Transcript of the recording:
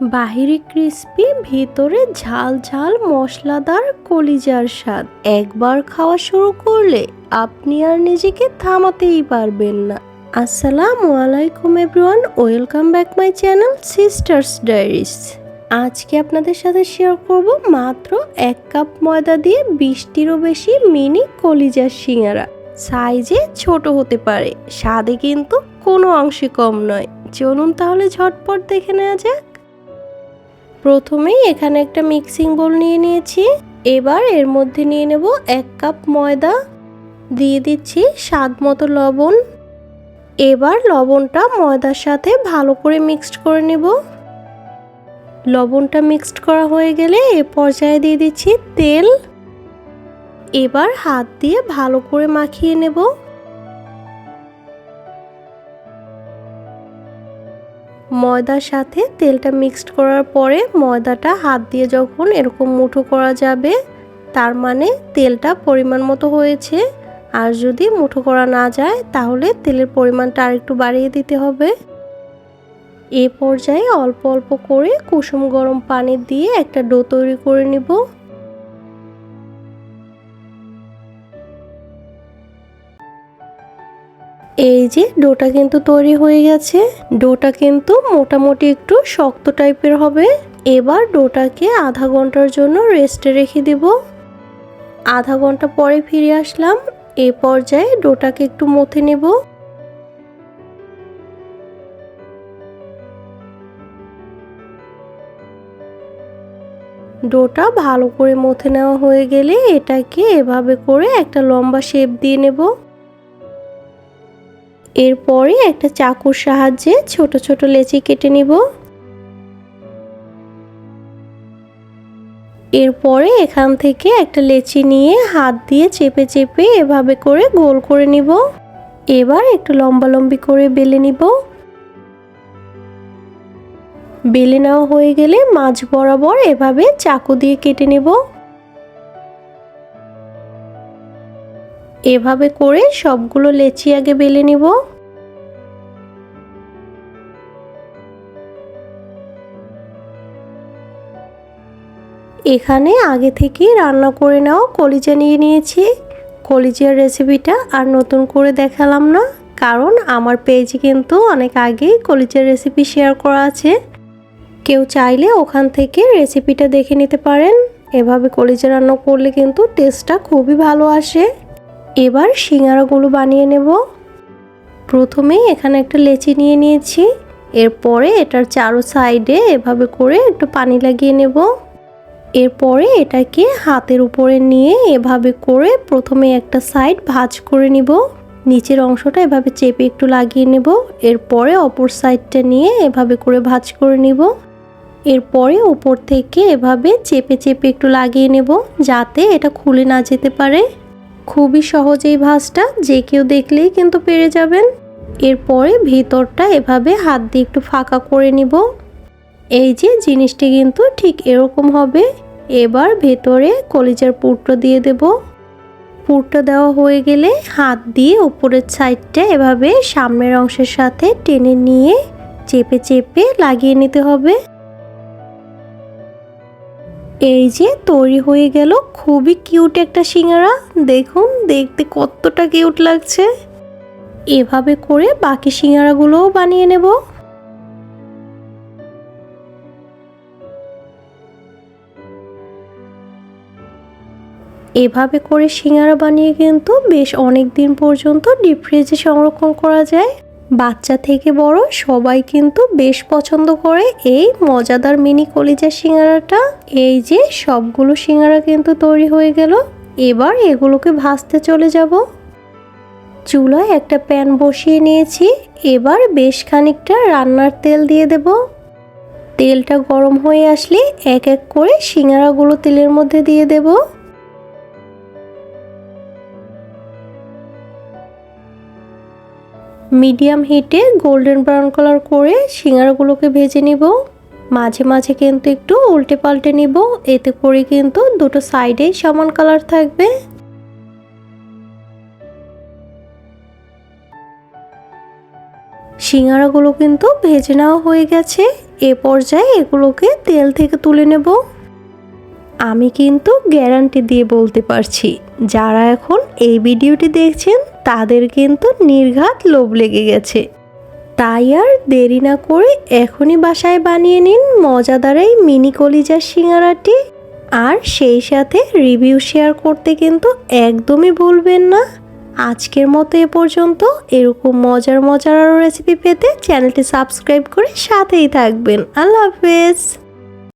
বাহিরে ক্রিস্পি, ভিতরে ঝাল ঝাল মশলাদার কলিজার স্বাদ। একবার খাওয়া শুরু করলে আপনি আর নিজেকে থামাতেই পারবেন না। আসসালামু আলাইকুম everyone, welcome back my channel sisters diaries আজকে আপনাদের সাথে শেয়ার করব মাত্র এক কাপ ময়দা দিয়ে বিশটিরও বেশি মিনি কলিজার সিঙ্গারা। সাইজে ছোট হতে পারে, স্বাদে কিন্তু কোনো অংশে কম নয়। চলুন তাহলে ঝটপট দেখে নেওয়া যাক। প্রথমেই এখানে একটা মিক্সিং বোল নিয়ে নিয়েছি। এবার এর মধ্যে নিয়ে নেব এক কাপ ময়দা, দিয়ে দিচ্ছি স্বাদ মতো লবণ। এবার লবণটা ময়দার সাথে ভালো করে মিক্সড করে নেব। লবণটা মিক্সড করা হয়ে গেলে এ পর্যায়ে দিয়ে দিচ্ছি তেল। এবার হাত দিয়ে ভালো করে মাখিয়ে নেব। ময়দার সাথে তেলটা মিক্সড করার পরে ময়দাটা হাত দিয়ে যখন এরকম মুঠো করা যাবে, তার মানে তেলটা পরিমাণ মতো হয়েছে। আর যদি মুঠো করা না যায়, তাহলে তেলের পরিমাণটা আরেকটু বাড়িয়ে দিতে হবে। এ পর্যায়ে অল্প অল্প করে কুসুম গরম পানি দিয়ে একটা ডো তৈরি করে নিব। এই যে ডোটা কিন্তু তৈরি হয়ে গেছে। ডোটা কিন্তু মোটামুটি একটু শক্ত টাইপের হবে। এবার ডোটাকে আধা ঘণ্টার জন্য রেস্টে রেখে দেব। আধা ঘণ্টা পরে ফিরে আসলাম। এ পর্যায়ে ডোটাকে একটু মথে নেব। ডোটা ভালো করে মথে নেওয়া হয়ে গেলে এটাকে এভাবে করে একটা লম্বা শেপ দিয়ে নেব। এরপরে একটা চাকুর সাহায্যে ছোট ছোট লেচি কেটে নিব। এরপরে এখান থেকে একটা লেচি নিয়ে হাত দিয়ে চেপে চেপে এভাবে করে গোল করে নিব। এবার একটু লম্বা লম্বি করে বেলে নিব। বেলে নেওয়া হয়ে গেলে মাছ বরাবর এভাবে চাকু দিয়ে কেটে নেব। এভাবে করে সবগুলো লেচি আগে বেলে নিব। এখানে আগে থেকেই রান্না করে নাও কলিজা নিয়ে নিয়েছি। কলিজার রেসিপিটা আর নতুন করে দেখালাম না, কারণ আমার পেজে কিন্তু অনেক আগেই কলিজার রেসিপি শেয়ার করা আছে। কেউ চাইলে ওখান থেকে রেসিপিটা দেখে নিতে পারেন। এভাবে কলিজা রান্না করলে কিন্তু টেস্টটা খুবই ভালো আসে। এবার সিঙ্গারাগুলো বানিয়ে নেব। প্রথমে এখানে একটা লেচি নিয়ে নিয়েছি। এরপরে এটার চারো সাইডে এভাবে করে একটু পানি লাগিয়ে নেব। এরপরে এটাকে হাতের উপরে নিয়ে এভাবে করে প্রথমে একটা সাইড ভাজ করে নিব। নিচের অংশটা এভাবে চেপে একটু লাগিয়ে নেব। এরপরে অপর সাইডটা নিয়ে এভাবে করে ভাজ করে নিব। এরপরে উপর থেকে এভাবে চেপে চেপে একটু লাগিয়ে নেব, যাতে এটা খুলে না যেতে পারে। খুবই সহজ এই ভাঁজটা, যে কেউ দেখলেই কিন্তু পেরে যাবেন। এরপরে ভিতরটা এভাবে হাত দিয়ে একটু ফাঁকা করে নিব। এই যে জিনিসটি কিন্তু ঠিক এরকম হবে। এবার ভেতরে কলিজার পুরটো দিয়ে দেব। পুরটা দেওয়া হয়ে গেলে হাত দিয়ে উপরের সাইডটা এভাবে সামনের অংশের সাথে টেনে নিয়ে চেপে চেপে লাগিয়ে নিতে হবে। এই যে তৈরি হয়ে গেল খুবই কিউট একটা সিঙ্গারা। দেখুন, দেখতে কতটা কিউট লাগছে। এভাবে করে বাকি সিঙ্গারাগুলোও বানিয়ে নেব। এভাবে করে সিঙ্গারা বানিয়ে কিন্তু বেশ অনেক দিন পর্যন্ত ডিপ ফ্রিজে সংরক্ষণ করা যায়। বাচ্চা থেকে বড় সবাই কিন্তু বেশ পছন্দ করে এই মজাদার মিনি কলিজা সিঙ্গারাটা। এই যে সবগুলো সিঙ্গারা কিন্তু তৈরি হয়ে গেল। এবার এগুলোকে ভাজতে চলে যাব। চুলায় একটা প্যান বসিয়ে নিয়েছি। এবার বেশ খানিকটা রান্নার তেল দিয়ে দেব। তেলটা গরম হয়ে আসলে এক এক করে সিঙ্গারাগুলো তেলের মধ্যে দিয়ে দেবো। মিডিয়াম হিটে গোল্ডেন ব্রাউন কালার করে সিঙ্গারাগুলোকে ভেজে নিব। মাঝে মাঝে কিন্তু একটু উল্টে পাল্টে নিব। এতে করে কিন্তু দুটো সাইডেই সমান কালার থাকবে। সিঙ্গারাগুলো কিন্তু ভেজে নেওয়া হয়ে গেছে। এ পর্যায়ে এগুলোকে তেল থেকে তুলে নেব। আমি কিন্তু গ্যারান্টি দিয়ে বলতে পারছি, যারা এখন এই ভিডিওটি দেখছেন তাদের কিন্তু নির্ঘাত লোভ লেগে গেছে। তাই আর দেরি না করে এখনই বাসায় বানিয়ে নিন মজাদার এই মিনি কলিজার সিঙ্গারাটি। আর সেই সাথে রিভিউ শেয়ার করতে কিন্তু একদমই ভুলবেন না। আজকের মতো এ পর্যন্ত। এরকম মজার মজার আরও রেসিপি পেতে চ্যানেলটি সাবস্ক্রাইব করে সাথেই থাকবেন। আল্লাহ হাফেজ।